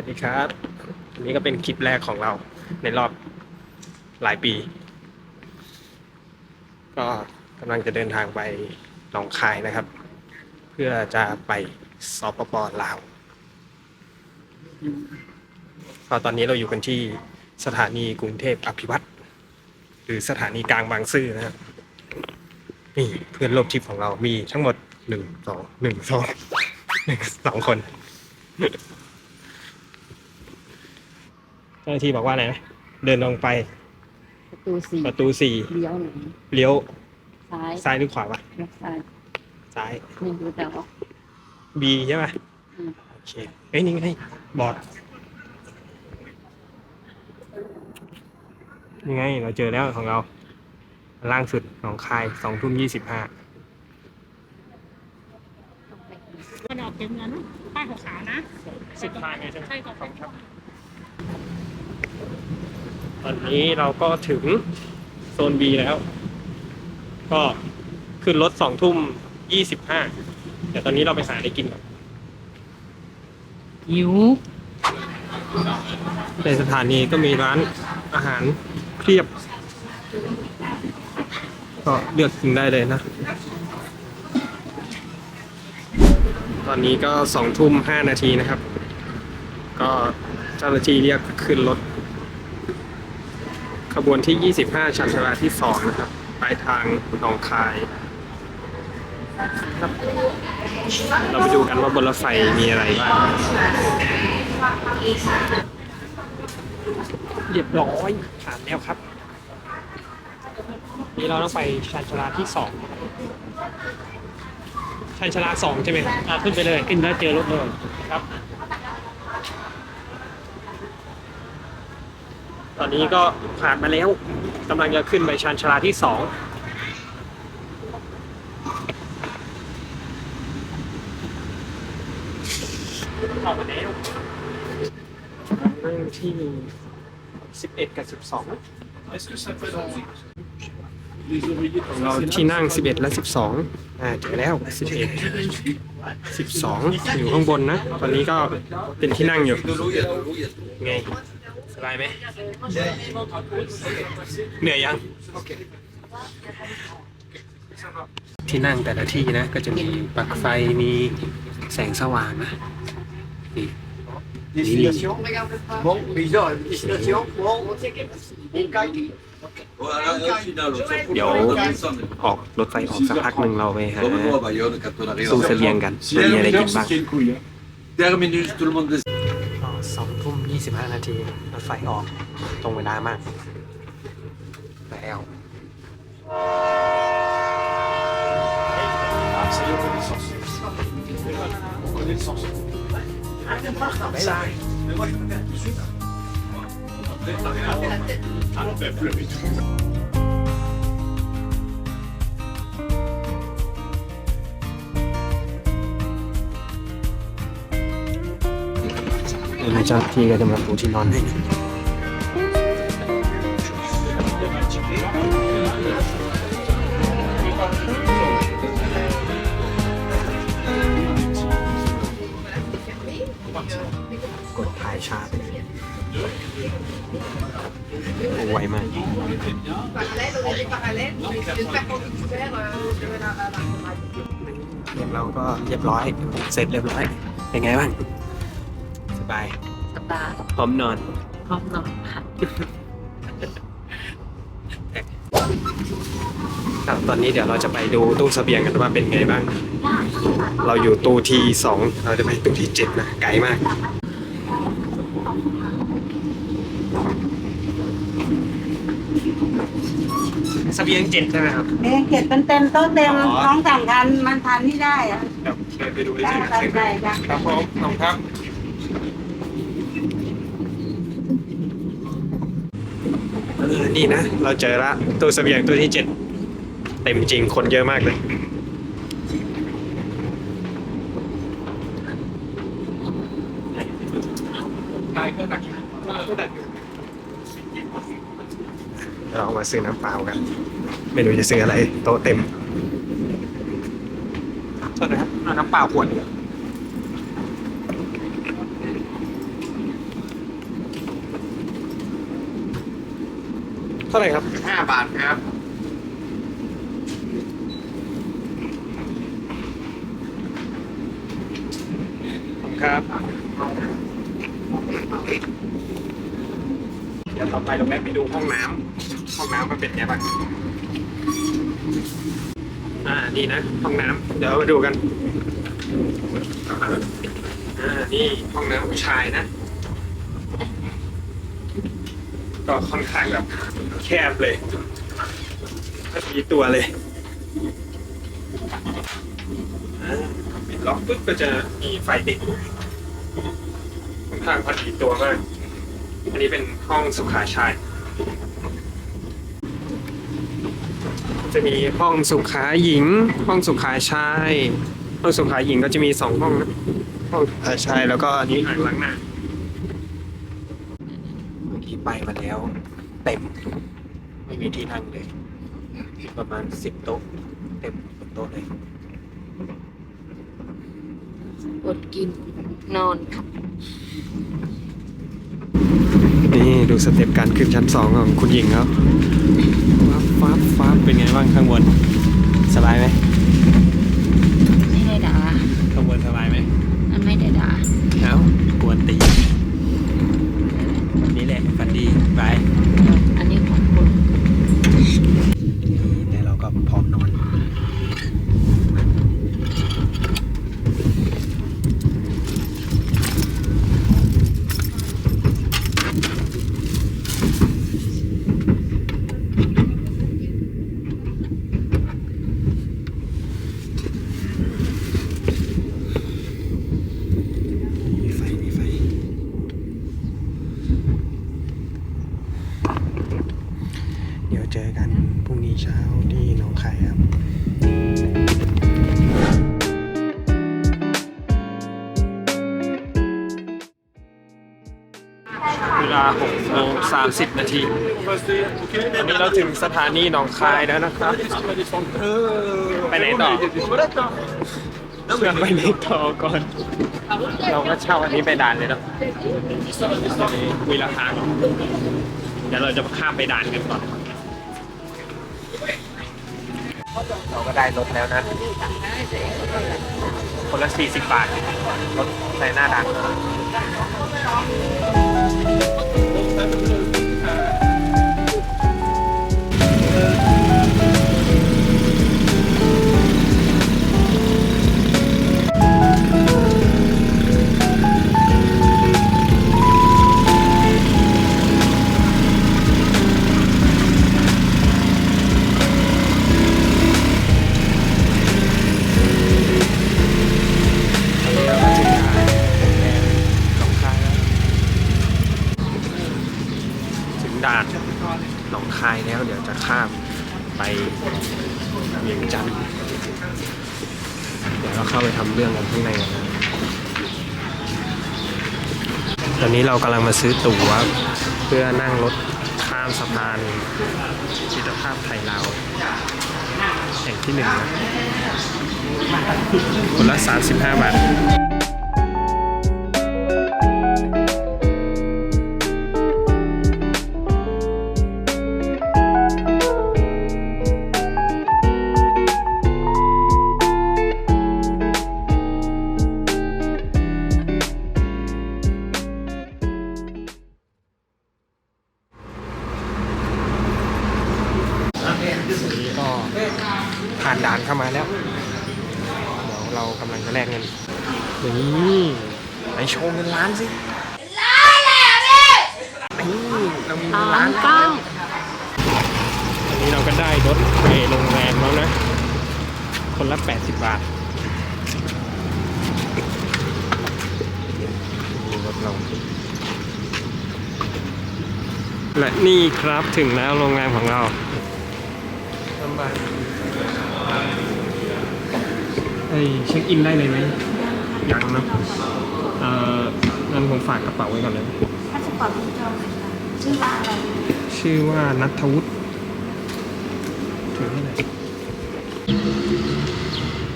วัสดีครับ อันนี้ก็เป็นคลิปแรกของเราในรอบหลายปี ก็กำลังจะเดินทางไปหนองคายนะครับ เพื่อจะไปสปปลาวก็ตอนนี้เราอยู่กันที่สถานีกรุงเทพอภิวัตรหรือสถานีกลางบางซื่อนะครับนี่เพื่อนร่วมทริปของเรามีทั้งหมดหนึ่งสองหนึ่งสองหนึ่งสองคน เจ้าหน้าที่บอกว่าอะไรนะเดินลงไปประตูสี่ประตูสี่เลี้ยวหนึ่งเลี้ยวซ้ายซ้ายหรือขวาวะเลี้ยวซ้ายซ้ายไม่รู้แต่ว่า B ใช่ไหมอืมโอเคเอ้ยนี่ไงบอร์ดนี่ไง เราเจอแล้วของเรา ล่างสุดหนองคายสองทุ่มยี่สิบห้าต้องไปมันออกเก็บเงินป้ายขาวๆนะสิบห้าไงใช่ไหมใช่ครับต อนนี้เราก็ถึงโซน B แล้ว ก็ขึ้นรถสองทุ่มยี่สิบห้าเดี๋ยวตอนนี้เราไปหาอะไรกินก่อนหิวในสถานีก็มีร้านอาหารเพียบ ก็เลือกกินได้เลยนะ ตอนนี้ก็สองทุ่มห้านาทีนะครับ ก็เจ้าหน้าที่เรียกขึ้นรถ ขบวนที่ 25 ชันชลาที่ 2 นะครับ ปลายทางหนองคายครับเราไปดูกันว่าบนรถไฟมีอะไรบ้างเรียบร้อยผ่านแล้วครับ นี่เราต้องไปชันชลาที่สองชันชลาสองใช่ไหมครับขึ้นไปเลย ขึ้นแล้วเจอรถเลยครับ ตอนนี้ก็ผ่านมาแล้วกำลังจะขึ้นไปชันชาลาที่สองออกมาแล้วนั่งที่สิบเอ็ดกับสิบสองเราที่นั่ง 11 และ 12 อ่าเจอแล้ว 11 12 อยู่ข้างบนนะ ตอนนี้ก็เป็นที่นั่งอยู่ ไง สบายไหมเหนื่อยยัง ที่นั่งแต่ละที่นะ ก็จะมีปลั๊กไฟมีแสงสว่างนะนี่ Destination Bon, bizarre, destination Bon, Bonkai เดี๋ยวออกรถไฟออกสักพักหนึ่งเราไปหา Revenons à Bayonne quand on arrive ตู้เสบียงกันมันมีอะไรกินบ้าง Terminus, tout le monde 25 นาที รถไฟออก ตรงเวลามาก แล้ว Allez, allez, allez, allez, allez, allez, allez, allez, วเจ้าหน้าที่ก็จะมาปูที่นอนให้กดถ่ายชาร์จไวมากเดี๋ยวเราก็เรียบร้อย เสร็จเรียบร้อย เป็นไงบ้าง บายสตาร์พร้อมนอน พร้อมนอนค่ะครับ ตอนนี้เดี๋ยวเราจะไปดูตู้เสบียงกันว่าเป็นไงบ้าง เราอยู่ตู้ที่สองเราจะไปตู้ที่เจ็ดนะ ไกลมาก เสบียงเจ็ดใช่ไหมครับ เองเก็บเป็นเต็มโต๊ะเต็มอ๋อท้องสั่งทันมันทันที่ได้อะเดี๋ยวเดินไปดูได้เฉยได้ได้ได้ ครับผมขอบคุณครับเออ นี่นะ เราเจอละตู้เสบียงตู้ที่เจ็ดเต็มจริงคนเยอะมากเลย เรามาซื้อน้ำเปล่ากัน ไม่รู้จะซื้ออะไร โต๊ะเต็มโทษนะครับน้ำเปล่าขวดนึงาไหร่ครับห้าบาทครับ ครับเดี๋ยวต่อไปเราแวะไปดูห้องน้ำห้องน้ำมันเป็นไงบ้างอ่านี่นะ ห้องน้ำเดี๋ยวมาดูกัน อ่านี่ห้องน้ำผู้ชายนะ ก็ค่อนข้างแบบแคบเลยพอดีตัวเลยอ่าปิดล็อกปุ๊บก็จะมีไฟติดค่อนข้างพอดีตัวมาก อันนี้เป็นห้องสุขาชาย จะมีห้องสุขาหญิง ห้องสุขาชาย ห้องสุขาหญิงก็จะมีสองห้องนะห้องสุขาชายแล้วก็อันนี้อ่างล้างหน้า เมื่อกี้ไปมาแล้ว เต็ม ไม่มีที่นั่งเลยประมาณสิบโต๊ะเต็มหมดโต๊ะเลยอดกินนอนค่ะนี่ดูสเต็ปการขึ้นชั้นสองของคุณหญิงครับฟ้าฟ้าฟ้าเป็นไงบ้างข้างบน สบายไหมไม่ 30 นาทีตอนนี้เราถึงสถานีหนองคายแล้วนะครับ ไปไหนต่อเชื่อไปไหนต่อก่อน เราก็เช่าอันนี้ไปด่านเลยเนาะคุยราคาก่อนเดี๋ยวเราจะข้ามไปด่านกันก่อน เราก็ได้รถแล้วนะ คนละ 40 บาท รถในหน้าด่าน ด่านหนองคายแล้วเดี๋ยวจะข้ามไปเวียงจันทร์เดี๋ยวเราเข้าไปทำเรื่องกันข้างในกันนะตอนนี้เรากำลังมาซื้อตั๋วเพื่อนั่งรถข้ามสะพานมิตรภาพไทยลาวแห่งที่หนึ่งนะคนละ 35 บาท ผ่านด่านเข้ามาแล้ว เดี๋ยวเรากำลังจะแลกเงินนี่ไปโชว์เงินล้านสิล้านเลยนี่เรามีเงินล้านแล้วอันนี้เราก็ได้รถไปโรงแรมแล้วนะ คนละ 80 บาทนี่รถเราและนี่ครับถึงแล้วโรงแรมของเราลำบาก เอ้ยเช็คอินได้เลยไหมยังนะเอ่องั้นผมฝากกระเป๋าไว้ก่อนเลยถ้าจะปรับคุณจองเลยค่ะชื่อว่าอะไรชื่อว่านัทวุฒิถือให้หน่อย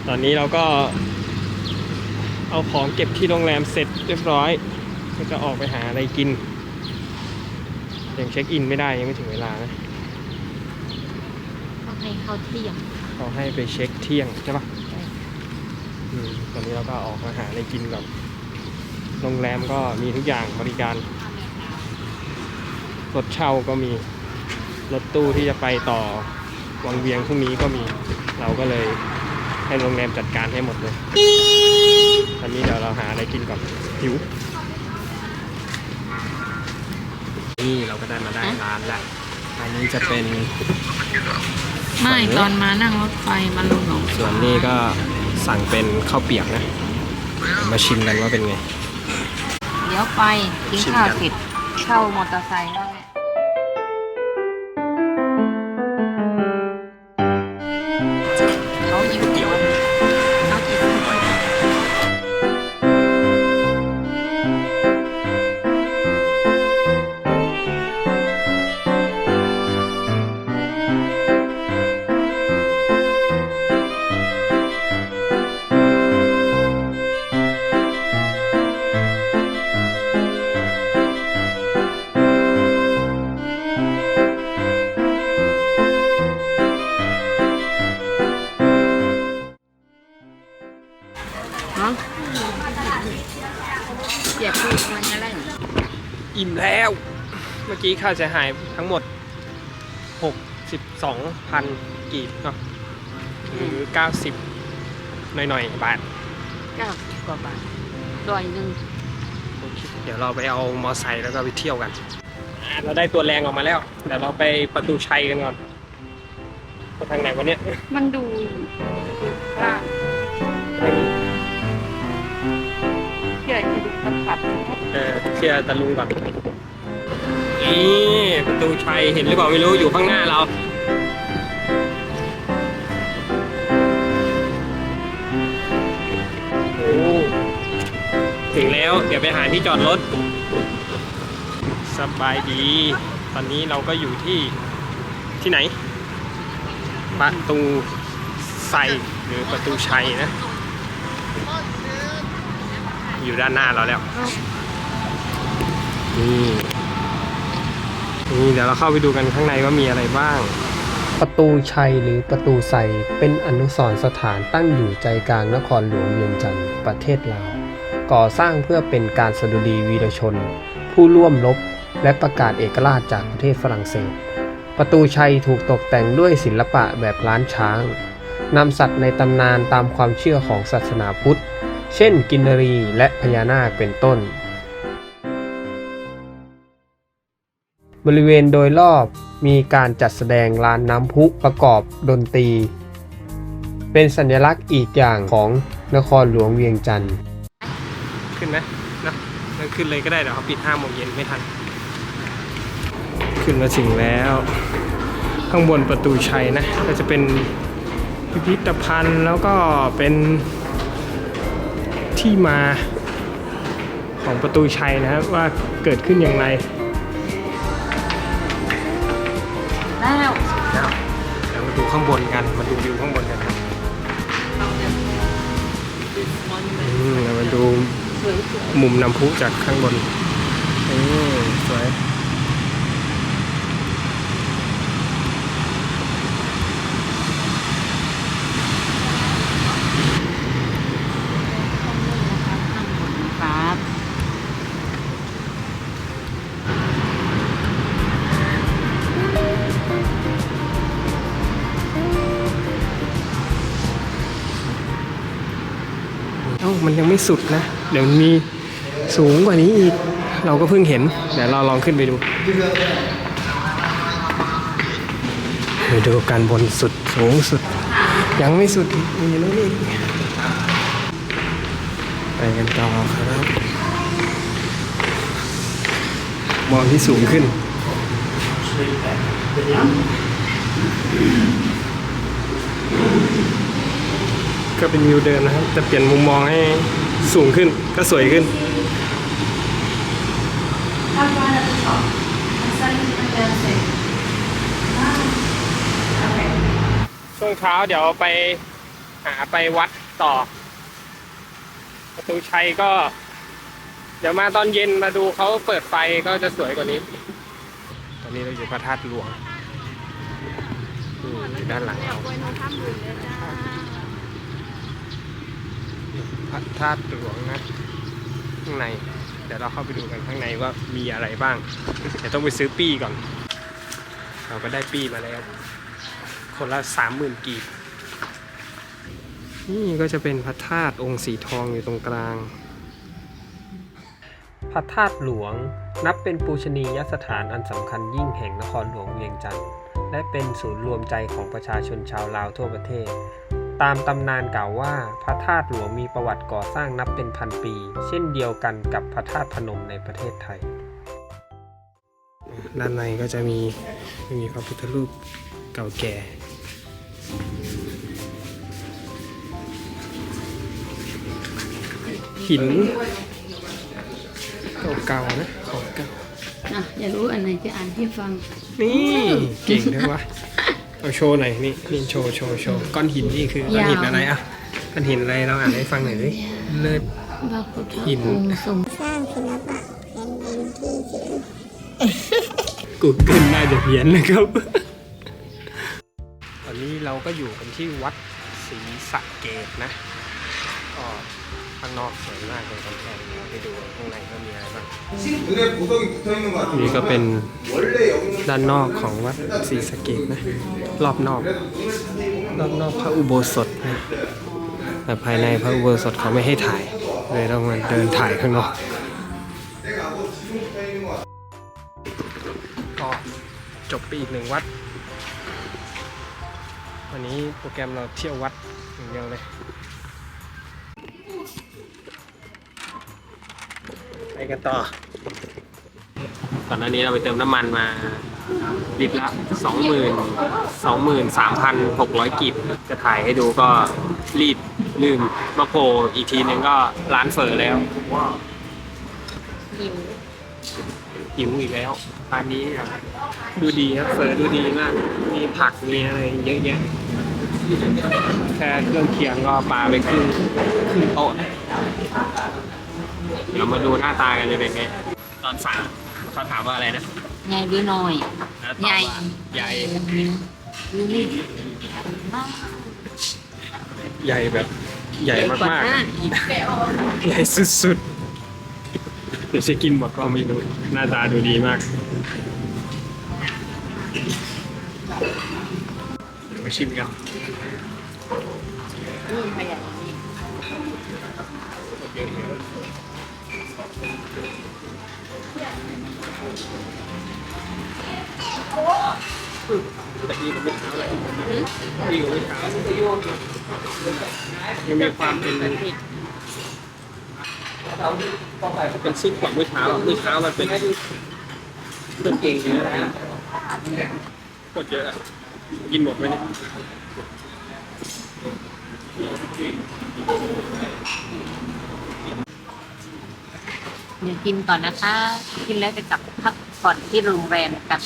ตอนนี้เราก็ เอาของเก็บที่โรงแรมเสร็จเรียบร้อย ก็จะออกไปหาอะไรกิน ยังเช็คอินไม่ได้ยังไม่ถึงเวลานะให้เข้าเที่ยง เขาให้ไปเช็คเที่ยงใช่ปะอืม ตอนนี้เราก็ออกมาหาอะไรกินก่อนโรงแรมก็มีทุกอย่างบริการรถเช่าก็มีรถตู้ที่จะไปต่อวังเวียงพรุ่งนี้ก็มีเราก็เลยให้โรงแรมจัดการให้หมดเลยตอนนี้เดี๋ยวเราหาอะไรกินก่อนหิวนี่เราก็ได้มาได้ร้านละอันนี้จะเป็นไม่ตอนมานั่งรถไฟมาลงหนองส่วนนี้ก็ สั่งเป็นข้าวเปียกนะมาชิมกันว่าเป็นไง เดี๋ยวไปกินข้าวเสร็จเช่ามอเตอร์ไซค์แล้ว กี้ค่าเสียหายทั้งหมด 62,000 กีบเนาะหรือ 90 หน่อยๆ บาท เก้าสิบกว่าบาทร้อยหนึ่งโอเคเดี๋ยวเราไปเอามอไซค์แล้วก็ไปเที่ยวกันอ่าเราได้ตัวแรงออกมาแล้ว เดี๋ยวเราไปประตูชัยกันก่อนไปทางไหนวะเนี่ยมันดูว่าเชื่อจะดูมันปัดเออเชียร์ตะลุงก่อน นี่ประตูชัยเห็นหรือเปล่าไม่รู้อยู่ข้างหน้าเรา ถึงแล้วเดี๋ยวไปหาที่จอดรถ สบายดี ตอนนี้เราก็อยู่ที่ที่ไหน ประตูไซหรือประตูชัยนะ อยู่ด้านหน้าเราแล้วนี่ นี่เดี๋ยวเราเข้าไปดูกันข้างในว่ามีอะไรบ้าง ประตูชัยหรือประตูไซเป็นอนุสรณ์สถานตั้งอยู่ใจกลางนครหลวงเวียงจันทร์ประเทศลาว ก่อสร้างเพื่อเป็นการสดุดีวีรชน ผู้ร่วมรบและประกาศเอกราชจากประเทศฝรั่งเศส ประตูชัยถูกตกแต่งด้วยศิลปะแบบล้านช้างนำสัตว์ในตำนานตามความเชื่อของศาสนาพุทธ เช่นกินนรีและพญานาคเป็นต้น บริเวณโดยรอบมีการจัดแสดงลานน้ำพุประกอบดนตรี เป็นสัญลักษณ์อีกอย่างของนครหลวงเวียงจันทร์ ขึ้นไหมนะขึ้นเลยก็ได้เดี๋ยวเขาปิดห้าโมงเย็นไม่ทัน ขึ้นมาถึงแล้ว ข้างบนประตูชัยนะก็จะเป็นพิพิธภัณฑ์แล้วก็เป็นที่มาของประตูชัยนะครับว่าเกิดขึ้นอย่างไร ข้างบนกัน มาดูวิวข้างบนกันครับเราจะมอนเมนอืมเรามาดูสวยมุมน้ำพุจากข้างบนอืมสวย ไม่สุดนะ เดี๋ยวมีสูงกว่านี้อีก เราก็เพิ่งเห็น เดี๋ยวเราลองขึ้นไปดู ไปดูกันบนสุดสูงสุด ยังไม่สุดอีกมีนู่นอีกไปกันต่อครับมองที่สูงขึ้นก็เป็นวิวเดิมนะครับ จะเปลี่ยนมุมมองให้ สูงขึ้นก็สวยขึ้น ช่วงเช้าเดี๋ยวไปหาไปวัดต่อ ประตูชัยก็ เดี๋ยวมาตอนเย็นมาดูเขาเปิดไฟก็จะสวยกว่านี้ ตอนนี้เราอยู่พระธาตุหลวงอยู่ด้านหลังเรา พระธาตุหลวงนะ ข้างใน เดี๋ยวเราเข้าไปดูกันข้างในว่ามีอะไรบ้าง เดี๋ยวต้องไปซื้อปี้ก่อน เราก็ได้ปี้มาแล้ว คนละสามหมื่นกีบ นี่ก็จะเป็นพระธาตุองค์สีทองอยู่ตรงกลาง พระธาตุหลวงนับเป็นปูชนียสถานอันสำคัญยิ่งแห่งนครหลวงเวียงจันทร์และเป็นศูนย์รวมใจของประชาชนชาวลาวทั่วประเทศ ตามตำนานกล่าวว่าพระธาตุหลวงมีประวัติก่อสร้างนับเป็นพันปี เช่นเดียวกันกับพระธาตุพนมในประเทศไทย ด้านในก็จะมีมีพระพุทธรูปเก่าแก่หินเก่าๆนะของเก่า อะ อยากรู้อันไหนจะอ่านให้ฟัง นี่ เก่งด้วยวะ เอาโชว์หน่อยนี่นี่โชว์โชว์โชว์ก้อนหินนี่คือก้อนหินอะไรอะก้อนหินอะไรเราอ่านให้ฟังหน่อยดิเลิศพระพุทธหินองค์ทรงกูเกิลน่าจะเพี้ยนนะครับ ตอนนี้เราก็อยู่กันที่วัดศรีสะเกดนะก็ข้างนอกสวยมากเลยกำแพงเราไปดูข้างในก็มีอะไรบ้าง 눈에 보석이 붙어 있는 것 같아요. นี่ก็เป็น 원래 여기는 ด้านนอกของวัดศรีสะเกดนะ รอบนอก รอบนอกพระอุโบสถนะแต่ภายในพระอุโบสถเขาไม่ให้ถ่าย เลยต้องมาเดินถ่ายข้างนอก 내가 뭐 지금 붙어 있는 것 같아. ก็จบไปอีกหนึ่งวัด วันนี้โปรแกรมเราเที่ยววัด กันต่อก่อนหน้านี้เราไปเติมน้ำมันมาลิตรละสองหมื่นสองหมื่นสามพันหกร้อยกีบจะถ่ายให้ดูก็รีบลืมมาโผล่อีกทีนึงก็ร้านเฟอร์แล้วหิวหิวอีกแล้วร้านนี้อะดูดีครับเฟอร์ดูดีมาก มีผักมีอะไรเยอะแยะแค่เครื่องเคียงก็ปลาไปครึ่งครึ่งโต๊ะนะ เดี๋ยวมาดูหน้าตากันจะเป็นไง ตอนสั่งเขาถามว่าอะไรนะใหญ่หรือน้อย แล้วตอบใหญ่ว่าใหญ่นี่มากใหญ่แบบใหญ่กว่มากหน้อีกๆใหญ่สุดๆเดี๋ยวจะกินหมดก็ไม่รู้หน้าตาดูดีมากมาชิมกัน นี่ขยา แต่ดีกว่าเมื่อเช้าเลยดีกว่าเมื่อเช้ายังมีความเป็นเป็นซิกกว่าเมื่อเช้าเมื่อเช้ามันเป็นเครื่องเองเยอะนะกดเยอะอะกินหมดไหมเนี่ย เดี๋ยวกินก่อนนะคะ กินแล้วจะกลับพักผ่อนที่โรงแรมกัน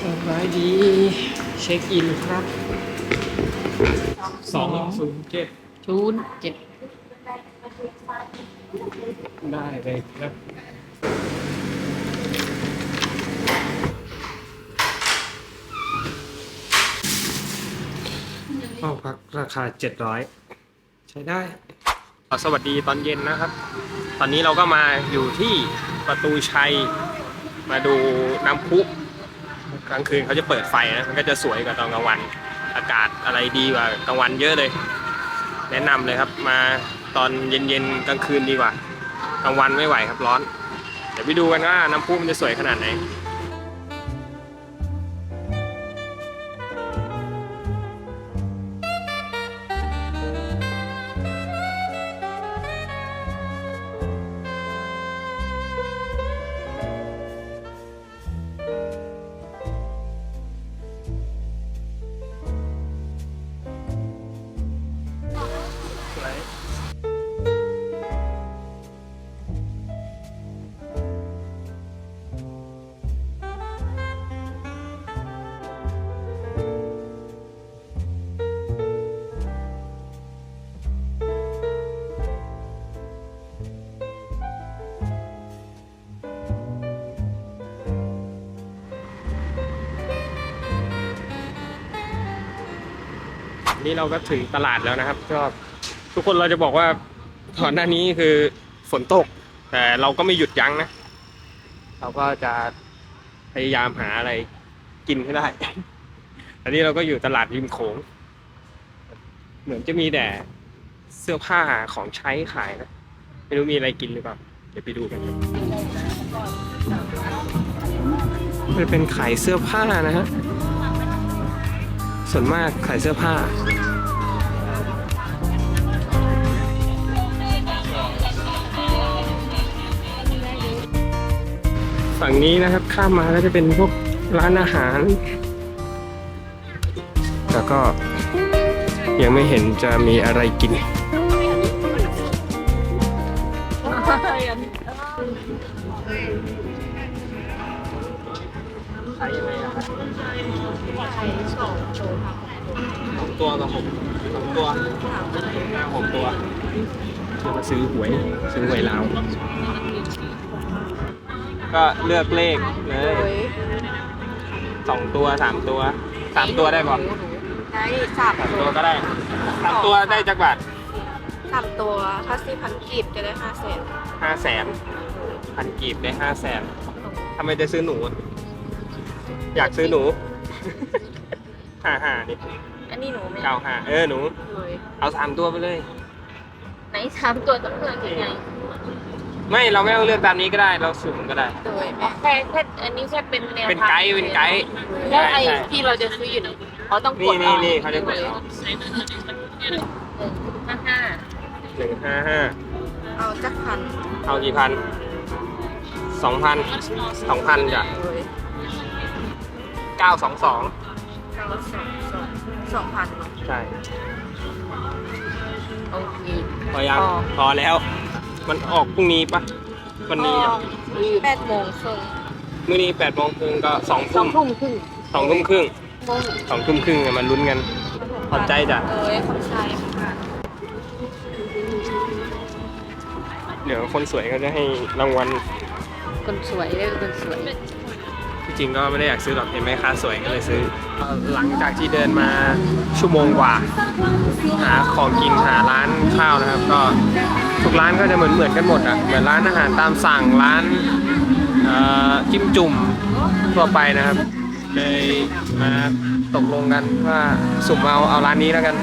สบายดี เช็คอินครับสองศูนย์เจ็ดชูนเจ็ดได้เลยครับห้องพักราคา700 ใช้ได้สวัสดีตอนเย็นนะครับ ตอนนี้เราก็มาอยู่ที่ประตูชัย มาดูน้ำพุกลางคืนเขาจะเปิดไฟนะมันก็จะสวยกว่าตอนกลางวัน อากาศอะไรดีกว่ากลางวันเยอะเลย แนะนำเลยครับมาตอนเย็นๆกลางคืนดีกว่ากลางวันไม่ไหวครับร้อน เดี๋ยวไปดูกันว่าน้ำพุมันจะสวยขนาดไหน นี่เราก็ถึงตลาดแล้วนะครับก็ทุกคนเราจะบอกว่าก่อนหน้านี้คือฝนตก แต่เราก็ไม่หยุดยั้งนะ เราก็จะพยายามหาอะไรกินให้ได้ อันนี้เราก็อยู่ตลาดริมโขง เหมือนจะมีแต่เสื้อผ้าของใช้ขายนะ ไม่รู้มีอะไรกินหรือเปล่า เดี๋ยวไปดูกันครับมันเป็นขายเสื้อผ้านะฮะ ส่วนมากขายเสื้อผ้า ฝั่งนี้นะครับข้ามมาก็จะเป็นพวกร้านอาหาร แล้วก็ยังไม่เห็นจะมีอะไรกิน สองตัวกับหกสองตัวห้าหกตัวจะมาซื้อหวย ซื้อหวยลาวก็เลือกเลขเลยสองตัวสามตัวสามตัวได้ป่ะได้สามสามตัตัววก็ได้สามตัวได้จักบาทสามตัวถ้าสี่พันกีบจะได้ห้าแสนห้าแสนพันกีบได้ห้าแสนทำไมจะซื้อหนู อะอยากซื้อหนู ห้าห้านี่อันนี้หนูไม่เก้าห้าเออหนูเลยเอาสามตัวไปเลย ไหนสามตัวต้องเลือกยังไงไม่เราไม่ต้องเลือกตามนี้ก็ได้ เราสุ่มก็ได้ โดยแม่แค่แค่อันนี้แค่เป็นแนวเป็นไกด์เป็นไกด์ แล้วไอ้ใช่ที่เราจะซื้ออยู่ไหนเขาต้องกนี่ดนี่นี่เขาจะกดเลยเอา ห้าห้าหนึ่งห้าห้าเอาจักพันเอากี่พันสองพันสองพันจ้ะเลย เก้าสองสองเก้าสองสองสองพันใช่ โอเคพอยังพอพอแล้ว มันออกพรุ่งนี้ปะวันนี้อะแปดโมงครึ่งมื้อนี้แปดโมงครึ่งก็สองสอทุ่งมทุ่มครึ่งสองทุ่มครึ่งโมงสองทุ่มครึ่งอะมันลุ้นกัน ขอบใจจ้ะ เอ้ยขอบใจค่ะเดี๋ยวคนสวยก็จะให้รางวัลคนสวยเลยคนสวย ที่จริงก็ไม่ได้อยากซื้อหรอกเห็นไหมค้าสวยก็เลยซื้อ หลังจากที่เดินมาชั่วโมงกว่า หาของกินหาร้านข้าวนะครับ ก็ทุกร้านก็จะเหมือนเหมือนกันหมดอะเหมือนร้านอาหารตามสั่งร้านเอ่อจิ้มจุ่มทั่วไปนะครับเลยมาตกลงกันว่าสุ่มเอาเอาร้านนี้แล้วกัน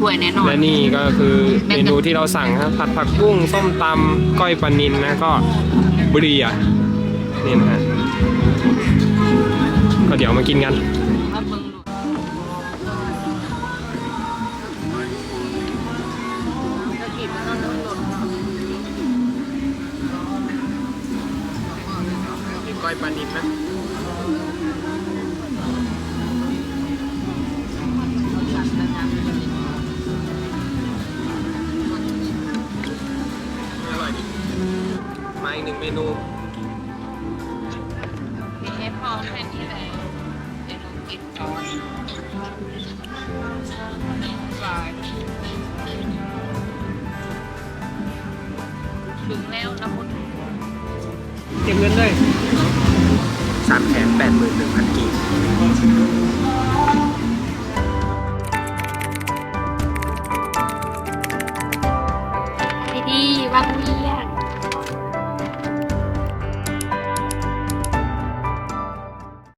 สวยแน่นอนและนี่ก็คือเมนูที่เราสั่งครับผัดผักบุ้งส้มตำก้อยปลานินนะก็บุรีอะนี่นะฮะ ก็เดี๋ยวมากินกันก้อยปลานินนะอร่อยดีมาอีกหนึ่งเมนู